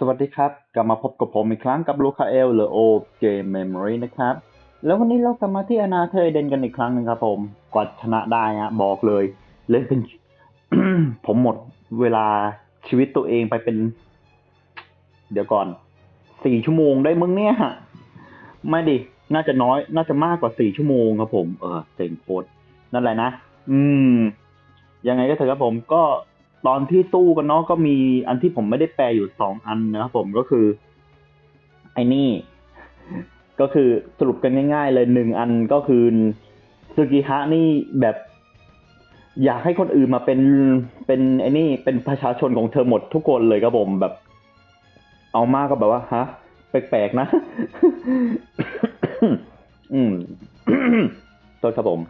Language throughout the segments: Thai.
สวัสดีครับ กลับมาพบกับผมอีกครั้งกับลูคาเอลหรือโอเกมเมมโมรีนะครับ แล้ววันนี้เรากลับมาที่อนาเธอเดนกันอีกครั้งหนึ่งครับผมกว่าชนะได้ฮะบอกเลย เล่นเป็น ผมหมดเวลาชีวิตตัวเองไปเป็น เดี๋ยวก่อนสี่ชั่วโมงได้มึงเนี่ยไม่ดิ น่าจะน้อย น่าจะมากกว่าสี่ชั่วโมงครับผม เออเจ๋งโคตรนั่นแหละนะ อืม ยังไงก็เถอะครับผมก็ ตอนที่สู้กันเนาะก็มีอันที่ผมไม่ได้แปลอยู่สองอันนะครับผมก็คือ ไอ้นี่ ก็คือสรุปกันง่ายๆ เลยหนึ่งอันก็คือซึกิฮะนี่แบบ อยากให้คนอื่นมาเป็นเป็นไอ้นี่เป็นประชาชนของเธอหมดทุกคนเลยครับผมแบบ เอามากก็แบบว่าฮะแปลกๆนะ อืมตัวครับผม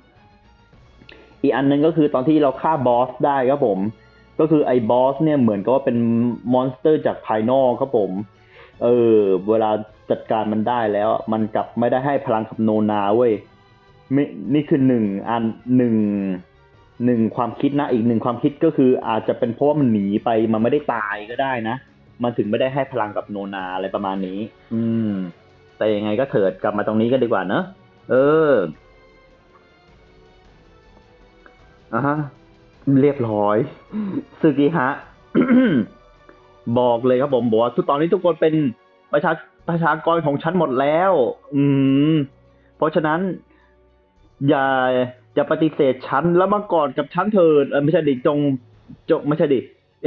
อีกอันหนึงก็คือตอนที่เราฆ่าบอสได้ครับผม ก็คือไอ้บอสเนี่ยเหมือนกับว่าเป็นมอนสเตอร์จากภายนอกครับผม เออ เวลาจัดการมันได้แล้ว มันกลับไม่ได้ให้พลังกับโนนาเว้ยไม่นี่คือหนึ่งอันหนึ่งหนึ่งความคิดนะอีกหนึ่งความคิดก็คืออาจจะเป็นเพราะว่ามันหนีไปมันไม่ได้ตายก็ได้นะ มันถึงไม่ได้ให้พลังกับโนนาอะไรประมาณนี้ อืม แต่ยังไงก็เถิดกลับมาตรงนี้กันดีกว่าเนอะเอออะฮะ เรียบร้อยสึกิฮะ บอกเลยครับผมบอกว่าทุกตอนนี้ทุกคนเป็นประชาประชากรของฉันหมดแล้ว อืม เพราะฉะนั้น อย่าอย่าปฏิเสธฉันแล้วมากอดกับฉันเถิดเออไม่ใช่ดิจงจงไม่ใช่ดิ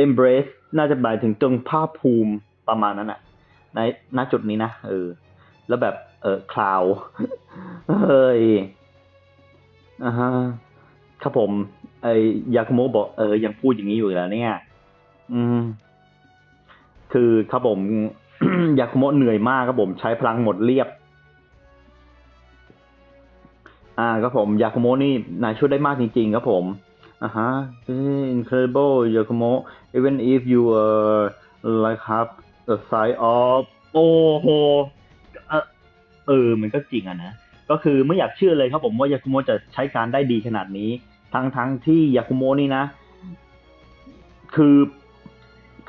embrace น่าจะหมายถึงจงภาคภูมิประมาณนั้นอะในณจุดนี้นะเออ แล้วแบบเออคลาวเฮ้ยอ่าฮะครับผม ไอยาคุโมะบอกเออยังพูดอย่างนี้อยู่แล้วเนี่ย อืม คือครับผม ยาคุโมะเหนื่อยมากครับผมใช้พลังหมดเรียบ อ่าครับผม ยาคุโมะนี่นายช่วยได้มากจริงๆครับผมอ่าฮะ incredible ยาคุโมะ even if you are like half the size of โอ้โหเออเออ มันก็จริงอะนะ ก็คือไม่อยากเชื่อเลยครับผมว่ายาคุโมะจะใช้การได้ดีขนาดนี้ ทั้งทั้งที่ยาคุโมนี่นะ คือ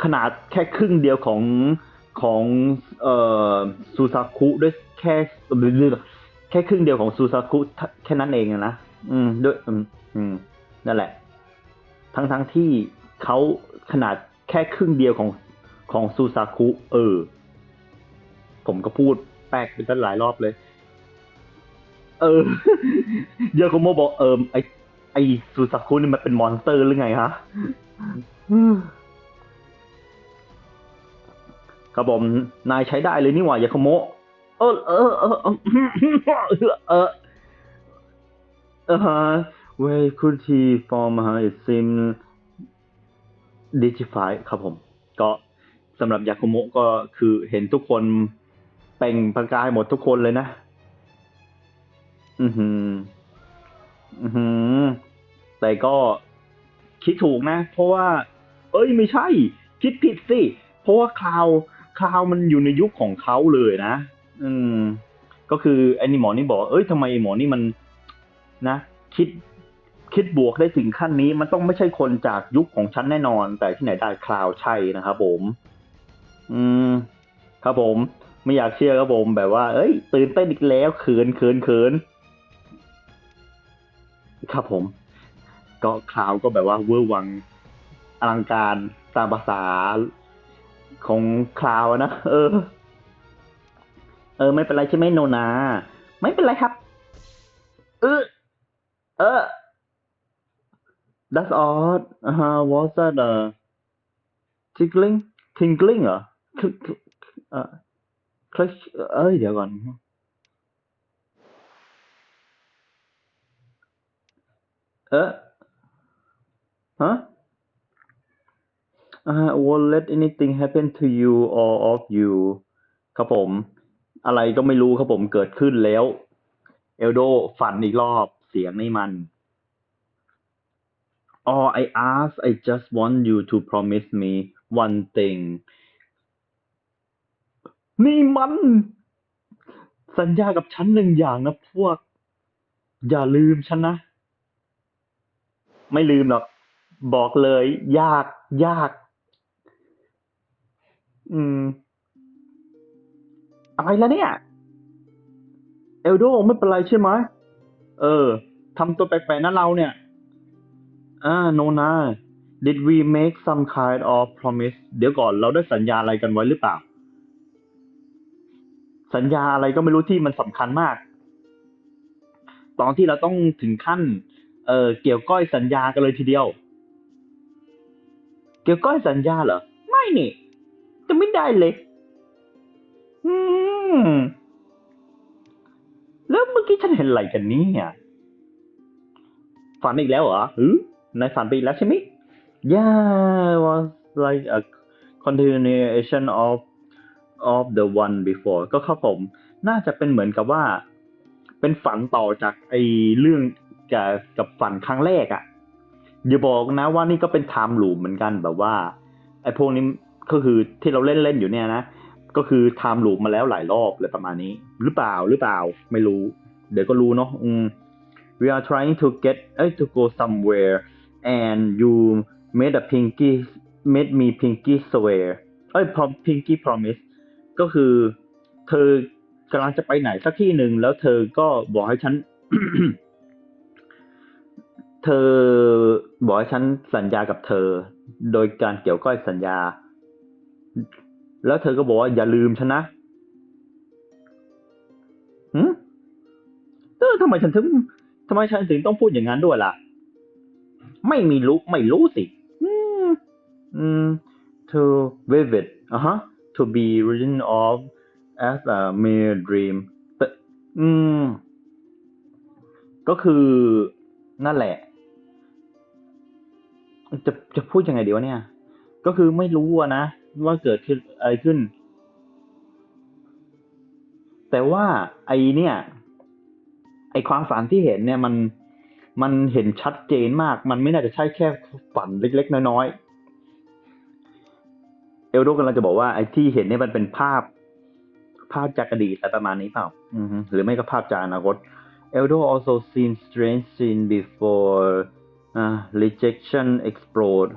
ขนาดแค่ครึ่งเดียวของของเอ่อซูซาคุด้วยแค่แค่ครึ่งเดียวของซูซาคุแค่นั้นเองนะอืมด้วยอืมอืมนั่นแหละ ทั้งทั้งที่เขาขนาดแค่ครึ่งเดียวของของซูซาคุเออ ผมก็พูดแปลกไปตั้งหลายรอบเลย เออยาโกโมบอกเออไอ ไอซูซาคุนี่มันเป็นมอนสเตอร์หรือไงฮะครับผมนายใช้ได้เลยนี่หว่ายาโกโมะเออเออเออเออเออเออฮะ Where could he form ฮะ it seems digify ครับผม ก็สำหรับยาโกโมะก็คือเห็นทุกคนเป่งประกายหมดทุกคนเลยนะ อือหือ อือหือแต่ก็คิดถูกนะ เพราะว่า เอ้ยไม่ใช่ คิดผิดสิ เพราะว่าคลาวคลาวมันอยู่ในยุคของเขาเลยนะ อืม ก็คือไอ้นี่หมอนี่บอก เอ้ยทำไมหมอนี่มันนะ คิดคิดบวกได้ถึงขั้นนี้มันต้องไม่ใช่คนจากยุคของฉันแน่นอน แต่ที่ไหนได้คลาวใช่นะครับผม อืม ครับผม ไม่อยากเชื่อครับผมแบบว่า เอ้ย ตื่นเต้นอีกแล้วเขินเขินเขิน ครับผม ก็คลาวก็แบบว่าเวอร์วังอลังการตามภาษาของคลาวนะ เออ เออ ไม่เป็นไรใช่ไหมโนนา ไม่เป็นไรครับ เออ เออ That's odd. Uh, what's that? Uh, tickling? Tingling เหรอคลิกเออคลิกเอ้ยเดี๋ยวก่อน เออฮะ uh, won't let anything happen to you or of you ครับผม อะไรก็ไม่รู้ครับผมเกิดขึ้นแล้ว เอลโดฝันอีกรอบเสียงนี่มัน All I ask I just want you to promise me one thing นี่มัน สัญญากับฉันหนึ่งอย่างนะพวก อย่าลืมฉันนะ ไม่ลืมหรอก บอกเลย ยากยาก อืม อะไรแล้วเนี่ย เอลโดไม่เป็นไรใช่ไหมเออทำตัวแปลกๆนะเราเนี่ย อ่า โนนา did we make some kind of promise เดี๋ยวก่อนเราได้สัญญาอะไรกันไว้หรือเปล่า สัญญาอะไรก็ไม่รู้ที่มันสำคัญมาก ตอนที่เราต้องถึงขั้น เออเกี่ยวก้อยสัญญากันเลยทีเดียว เกี่ยวก้อยสัญญาเหรอ ไม่นี่ จะไม่ได้เลย อืม แล้วเมื่อกี้ฉันเห็นอะไรกันเนี่ยฝันอีกแล้วเหรอหือนายฝันไปอีกแล้วใช่ไหม Yeah was like a continuation of of the one before ก็ครับผม น่าจะเป็นเหมือนกับว่า เป็นฝันต่อจากไอ้เรื่อง กับกับฝันครั้งแรกอะ่ะอย่าบอกนะว่านี่ก็เป็นไทม์ลูปเหมือนกันแบบว่าไอ้พวกนี้ก็คือที่เราเล่นเล่นๆอยู่เนี่ยนะก็คือไทม์ลูปมาแล้วหลายรอบเลยประมาณนี้ หรือเปล่าหรือเปล่าไม่รู้ เดี๋ยวก็รู้เนาะอืม we are trying to get เอ้ to go somewhere and you made a pinky made me pinky swear เอ้ย prom pinky promise ก็คือเธอกำลังจะไปไหนสักที่หนึ่งแล้วเธอก็บอกให้ฉัน เธอบอกให้ฉันสัญญากับเธอ โดยการเกี่ยวก้อยสัญญา แล้วเธอก็บอกว่าอย่าลืมฉันนะหืมเออทำไมฉันถึงทำไมฉันถึงต้องพูดอย่างนั้นด้วยล่ะ ไม่มีรู้ไม่รู้สิ อืม อืม to vivid อะฮะ to be written off as a mere dream แต่อืม ก็คือนั่นแหละ จะจะพูดยังไงดีวะเนี่ย ก็คือไม่รู้ะนะ ว่าเกิดขึ้นอะไรขึ้น แต่ว่าไอเนี่ย ไอความฝันที่เห็นเนี่ยมันมันเห็นชัดเจนมาก มันไม่น่าจะใช่แค่ฝันเล็ก ๆ น้อยๆ เอลโดกำลังจะบอกว่าไอ้ที่เห็นเนี่ยมันเป็นภาพ ภาพจากอดีตอะไรประมาณนี้เปล่าหรือไม่ก็ภาพจากอนาคต Eldo also seen strange scene before uh, rejection explode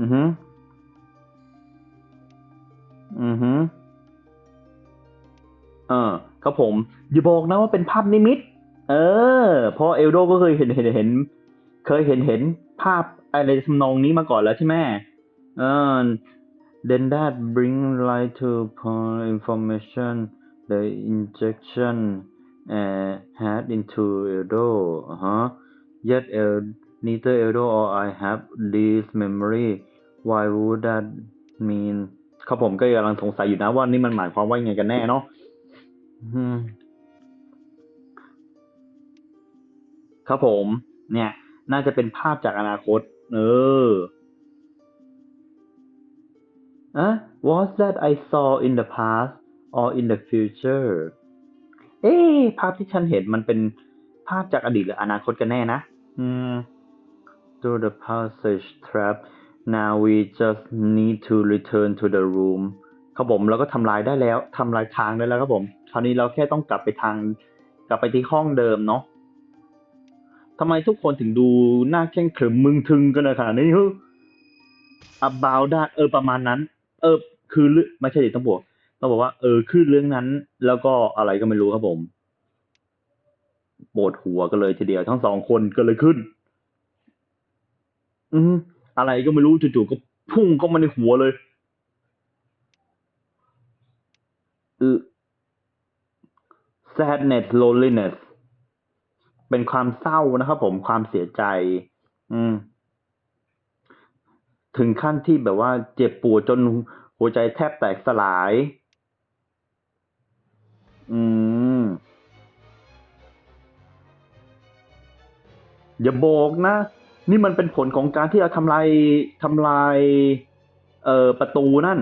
อือฮึอือฮึเออครับผม อย่าบอกนะว่าเป็นภาพนิมิต เออเพราะเอลโดก็เคยเห็นเห็นเห็น เคยเห็นเห็นภาพอะไรทำนองนี้มาก่อนแล้วใช่ไหมเออ then that bring light to point information the injection had into Eldo uh-huh. yet El, neither Eldo or I have this memory why would that mean ครับผมก็กำลังสงสัยอยู่นะว่านี่มันหมายความว่ายังไงกันแน่เนาะครับผม เนี่ย น่าจะเป็นภาพจากอนาคต เอออะ was that I saw in the past or in the future เอ๊ะภาพที่ฉันเห็นมันเป็นภาพจากอดีตหรืออนาคตกันแน่นะ อืม through the passage trap now we just need to return to the room ครับผมเราก็ทำลายได้แล้วทำลายทางได้แล้วครับผม คราวนี้เราแค่ต้องกลับไปทาง กลับไปที่ห้องเดิมเนาะทำไมทุกคนถึงดูหน้าแข้งเขรึมมึงทึงกันขนาดนี้ฮึ about that เออประมาณนั้น เออ คือไม่ใช่ดิต้องบอก ต้องบอกว่าเออคือเรื่องนั้น แล้วก็อะไรก็ไม่รู้ครับผมปวดหัวกันเลยทีเดียวทั้งสองคนก็เลยขึ้น อืมอะไรก็ไม่รู้จู่ๆก็พุ่งเข้ามาในหัวเลยเออ sadness loneliness เป็นความเศร้านะครับผมความเสียใจ อืม ถึงขั้นที่แบบว่าเจ็บปวดจนหัวใจแทบแตกสลาย อืม อย่าบอกนะ นี่มันเป็นผลของการที่เราทำลายทำลาย เอ่อประตูนั่น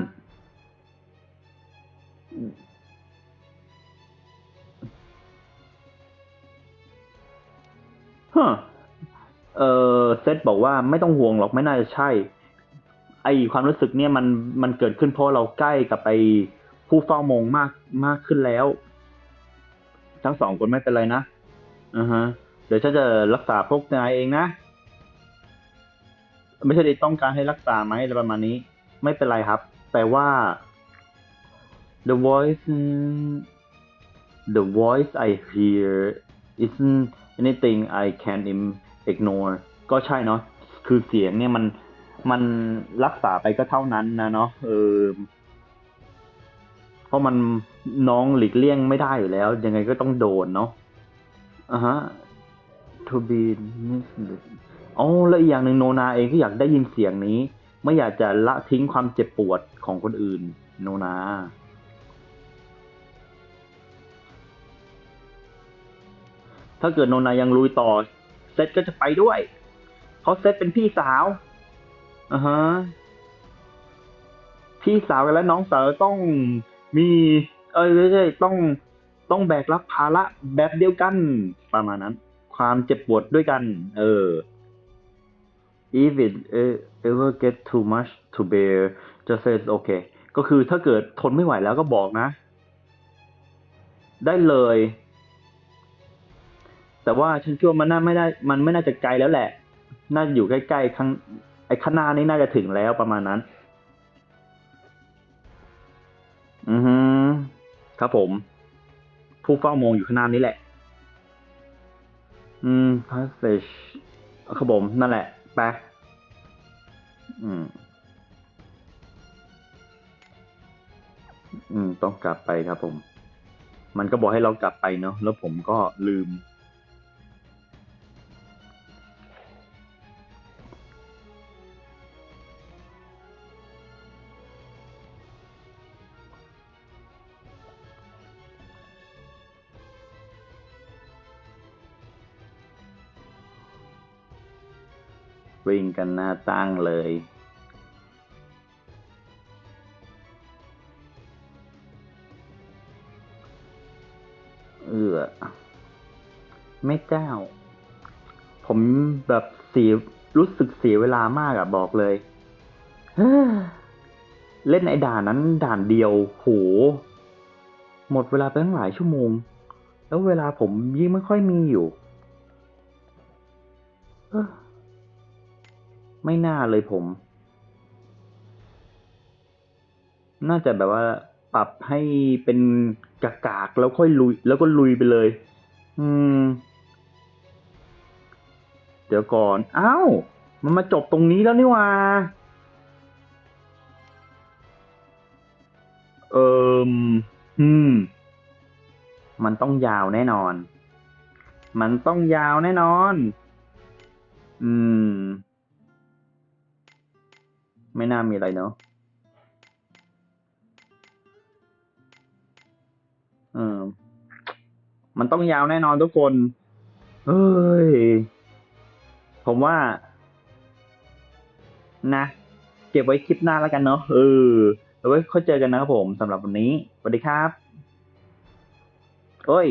ฮะ เออเซตบอกว่าไม่ต้องห่วงหรอกไม่น่าจะใช่ ไอความรู้สึกเนี่ยมันมันเกิดขึ้นเพราะเราใกล้กับไอผู้เฝ้ามองมากมากขึ้นแล้ว ทั้งสองคนไม่เป็นไรนะอ่าฮะ เดี๋ยวฉันจะรักษาพวกนายเองนะ ไม่ใช่ต้องการให้รักษาไหมอะไรประมาณนี้ ไม่เป็นไรครับ แต่ว่า the voice the voice I hear isn't anything I can ignore ก็ใช่เนาะ คือเสียงเนี่ยมันมันรักษาไปก็เท่านั้นนะเนาะ เออ เพราะมันน้องหลีกเลี่ยงไม่ได้อยู่แล้ว ยังไงก็ต้องโดนเนาะอะฮะ to be อ๋อแล้วอีกอย่างหนึ่งโนนาเองก็อยากได้ยินเสียงนี้ ไม่อยากจะละทิ้งความเจ็บปวดของคนอื่น โนนาถ้าเกิดโนนายังลุยต่อ เซตก็จะไปด้วยเพราะเซตเป็นพี่สาวอ่าฮะพี่สาวกับและน้องสาวต้อง มีเอ้ยไม่ใช่ต้องต้องแบกรับภาระแบบเดียวกันประมาณนั้น ความเจ็บปวดด้วยกัน เออ if it ever get too much to bear just say it's okay ก็คือถ้าเกิดทนไม่ไหวแล้วก็บอกนะ ได้เลย แต่ว่าฉันคิดว่ามันน่าไม่ได้ มันไม่น่าจะไกลแล้วแหละ น่าจะอยู่ใกล้ๆข้างไอ้ข้างหน้านี่น่าจะถึงแล้วประมาณนั้น อือฮึครับผม ผู้เฝ้ามองอยู่ข้างหน้านี้แหละ อืม passage ครับผม นั่นแหละ ไป อืม อืม ต้องกลับไปครับผม มันก็บอกให้เรากลับไปเนาะ แล้วผมก็ลืม วิ่งกันหน้าตั้งเลย เออไม่เจ้า ผมแบบเสียรู้สึกเสียเวลามากอะบอกเลย เล่นไอ้ด่านนั้นด่านเดียว โห หมดเวลาไปตั้งหลายชั่วโมง แล้วเวลาผมยิ่งไม่ค่อยมีอยู่ เออ ไม่น่าเลยผม น่าจะแบบว่า ปรับให้เป็นกากๆแล้วค่อยลุย แล้วก็ลุยไปเลย อืม เดี๋ยวก่อน อ้าว มันมาจบตรงนี้แล้วนี่ว่าเอิมอืม มันต้องยาวแน่นอน มันต้องยาวแน่นอน อืม ไม่น่ามีอะไรเนาะเออ มันต้องยาวแน่นอนทุกคน เฮ้ย ผมว่า นะ เก็บไว้คลิปหน้าแล้วกันเนาะ เออเอาไว้ค่อยเจอกันนะครับผมสำหรับวันนี้ สวัสดีครับเอ้ย